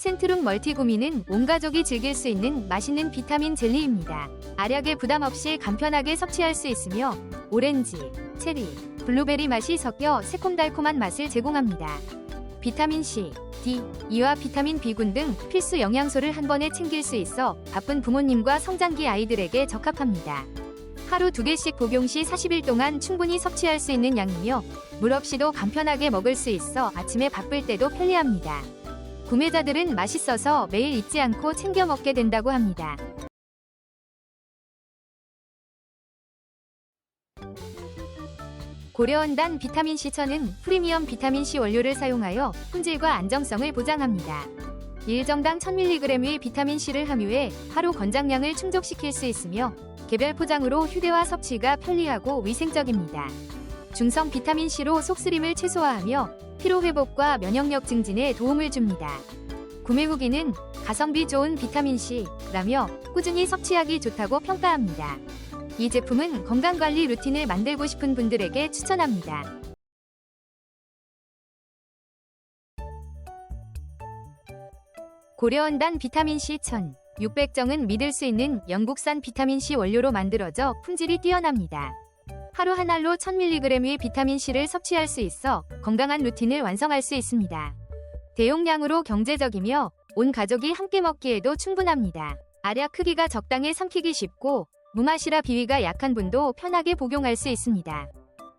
센트룸 멀티구미는 온 가족이 즐길 수 있는 맛있는 비타민 젤리입니다. 알약에 부담 없이 간편하게 섭취할 수 있으며 오렌지, 체리, 블루베리 맛이 섞여 새콤달콤한 맛을 제공합니다. 비타민 C, D, E와 비타민 B군 등 필수 영양소를 한 번에 챙길 수 있어 바쁜 부모님과 성장기 아이들에게 적합합니다. 하루 두 개씩 복용 시 40일 동안 충분히 섭취할 수 있는 양이며 물 없이도 간편하게 먹을 수 있어 아침에 바쁠 때도 편리합니다. 구매자들은 맛있어서 매일 잊지 않고 챙겨 먹게 된다고 합니다. 고려원단 비타민C 천은 프리미엄 비타민C 원료를 사용하여 품질과 안정성을 보장합니다. 1정당 1000mg의 비타민C를 함유해 하루 권장량을 충족시킬 수 있으며 개별 포장으로 휴대와 섭취가 편리하고 위생적입니다. 중성 비타민C로 속쓰림을 최소화하며 피로회복과 면역력 증진에 도움을 줍니다. 구매 후기는 가성비 좋은 비타민C라며 꾸준히 섭취하기 좋다고 평가합니다. 이 제품은 건강관리 루틴을 만들고 싶은 분들에게 추천합니다. 고려원단 비타민C 1000 600정은 믿을 수 있는 영국산 비타민C 원료로 만들어져 품질이 뛰어납니다. 하루 한 알로 1000mg의 비타민C를 섭취할 수 있어 건강한 루틴을 완성할 수 있습니다. 대용량으로 경제적이며 온 가족이 함께 먹기에도 충분합니다. 알약 크기가 적당해 삼키기 쉽고 무맛이라 비위가 약한 분도 편하게 복용할 수 있습니다.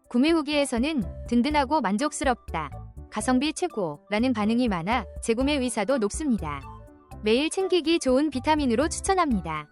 구매 후기에서는 든든하고 만족스럽다. 가성비 최고라는 반응이 많아 재구매 의사도 높습니다. 매일 챙기기 좋은 비타민으로 추천합니다.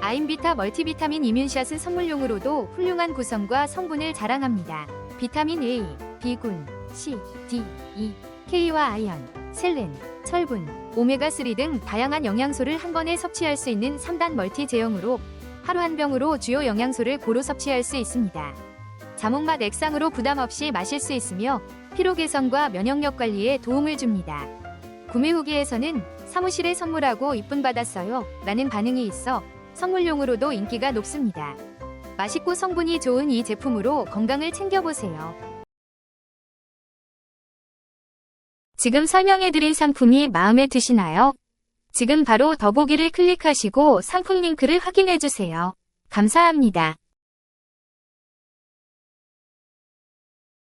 아임비타 멀티비타민 이뮨샷은 선물용으로도 훌륭한 구성과 성분을 자랑합니다. 비타민 A, B군, C, D, E, K와 아연, 셀렌, 철분, 오메가3 등 다양한 영양소를 한 번에 섭취할 수 있는 3단 멀티 제형으로 하루 한 병으로 주요 영양소를 고루 섭취할 수 있습니다. 자몽맛 액상으로 부담 없이 마실 수 있으며 피로 개선과 면역력 관리에 도움을 줍니다. 구매 후기에서는 사무실에 선물하고 이쁨 받았어요 라는 반응이 있어 선물용으로도 인기가 높습니다. 맛있고 성분이 좋은 이 제품으로 건강을 챙겨보세요. 지금 설명해드린 상품이 마음에 드시나요? 지금 바로 더보기를 클릭하시고 상품 링크를 확인해주세요. 감사합니다.